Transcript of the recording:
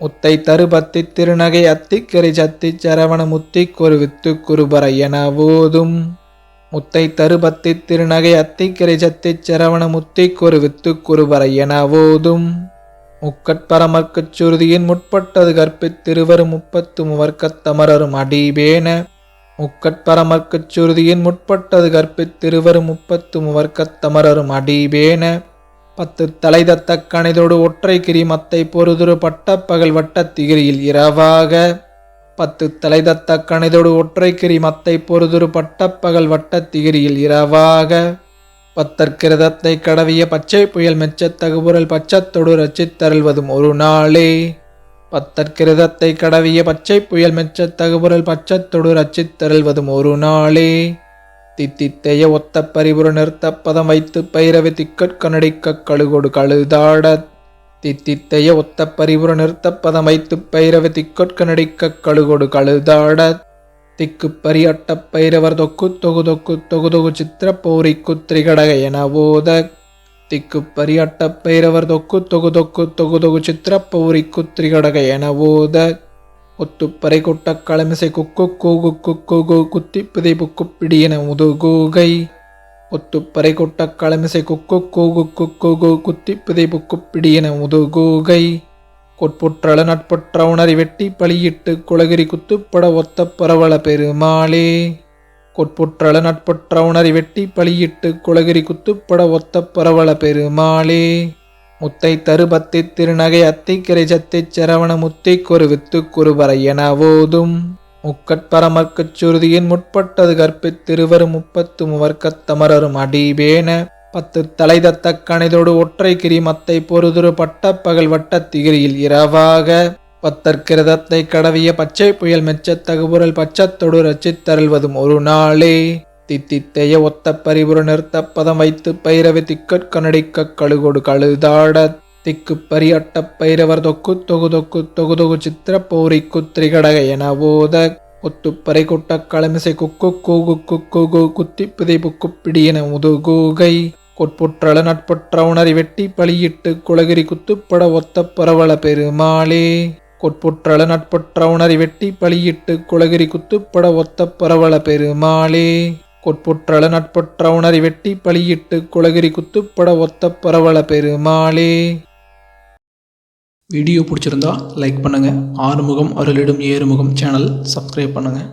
முத்தை தருபத்தி திருநகை அத்திக்கரை சத்தி சரவண முத்திக் ஒரு வித்து குருபர என ஓதும் முத்தை தருபத்தி திருநகை அத்திக்கரை சத்தி சரவண முத்திக் ஒரு வித்து குருபர என ஓதும் முக்கட்பரமர்க்குச் சுருதியின் முற்பட்டது கற்பித் திருவரும் முப்பத்து முவர்க்கத்தமரரும் அடிபேன. முக்கட்பரமர்க்குச் சுருதியின் முற்பட்டது கற்பித் திருவரும் முப்பத்து முவர்க்கத்தமரரும் அடிபேன. பத்து தலைதத்த கணிதோடு ஒற்றை கிரி மத்தை பொறுதுரு பட்டப்பகல் வட்டத் திகிரியில் இரவாக. பத்து தலைதத்த கணிதோடு ஒற்றை கிரி மத்தை பொறுதுரு பட்டப்பகல் வட்ட திகிரியில் இரவாக. பத்தற்கிரதத்தை கடவிய பச்சை புயல் மெச்சத்தகுபுரல் பச்சத்தொடு ரச்சித்தருள்வதும் ஒரு நாளே. பத்தற்கிரதத்தை கடவிய பச்சை புயல் மெச்சத்தகுபுரல் பச்சத்தொடு ரச்சித்தருள்வதும் ஒரு நாளே. தித்தித்தைய ஒத்த பரிபுர நிறுத்த பதம் வைத்து பைரவி திக்கட்கனடிக்க கழுகொடு கழுதாட. தித்தித்தைய ஒத்த பரிபுர நிறுத்த பதம் வைத்து பைரவி திக்கட்கனடிக்க கழுகொடு கழுதாட. திக்கு பரியட்ட பைரவர் தொக்கு தொகு தொக்கு தொகு தொகு சித்திர பௌரி குத்திரிகடக என போத திக்கு பரியட்ட பைரவர் தொக்கு தொகு தொக்கு தொகு தொகு சித்திர பௌரி குத்திரிகடக என போத ஒத்துப்பறை கொட்ட களமிசை குக்கு கோகு குக்கு குத்தி பிதை புக்கு பிடியன முதுகூகை ஒத்துப்பறை கொட்ட களமிசை குக்கு கோகு குக்கு குத்தி பிதை புக்கு பிடியன முதுகூகை கொட்புற்றள நட்புற்ற உணரி வெட்டி பலியிட்டு குளகிரி குத்துப்பட ஒத்த பரவள பெருமாளே. கொட்புற்றள நட்புற்ற உணரி வெட்டி பலியிட்டு குளகிரி குத்துப்பட ஒத்த பரவள பெருமாளே. முத்தை தருபத்தி திருநகை அத்திக்கரை சத்திச் சரவண முத்திக் ஒரு வித்து என ஓதும் முக்கட்பரமர்க்குச் சுருதியின் முற்பட்டது கற்பித் திருவரும் முப்பத்து முவர்க்கத்தமரரும் அடிபேன பத்து தலைதத்த கணிதோடு ஒற்றை கிரி மத்தை பொறுதுரு பட்டப்பகல் வட்டத் திகிரியில் இரவாக. பத்தற்கிரதத்தை கடவிய பச்சை புயல் மெச்சத் தகுபுரல் பச்சத்தொடு ரச்சித் தருள்வதும் ஒரு நாளே. தித்தித்தைய ஒத்த பரிபுர நிறுத்த பதம் வைத்து பைரவி திக்கட்கனடிக்க கழுகொடு கழுதாட திக்கு பரியட்ட பைரவர் தொக்கு தொகு தொக்கு தொகு தொகு சித்திர பௌரி குத்திரிகடக என போத பறை கொட்ட களமிசை குக்கு கூகு குக்கு குத்தி பிதை புக்கு பிடியன முதுகூகை கொட்புற்றள நட்புற்ற உணரி வெட்டி பலியிட்டு குலகிரி குத்துப்பட ஒத்த பரவள பெருமாளே கொட்புற்றள நட்புற்ற உணரி வெட்டி பலியிட்டு குலகிரி குத்துப்பட ஒத்த பரவள பெருமாளே கொட்புற்றள நட்பற்ற உணரி வெட்டி பலியிட்டு குலகிரி குத்துப்பட ஒத்த பரவள பெருமாளே. வீடியோ பிடிச்சிருந்தா லைக் பண்ணுங்கள் ஆறுமுகம் அருளிடும் ஏறுமுகம் சேனல் சப்ஸ்கிரைப் பண்ணுங்கள்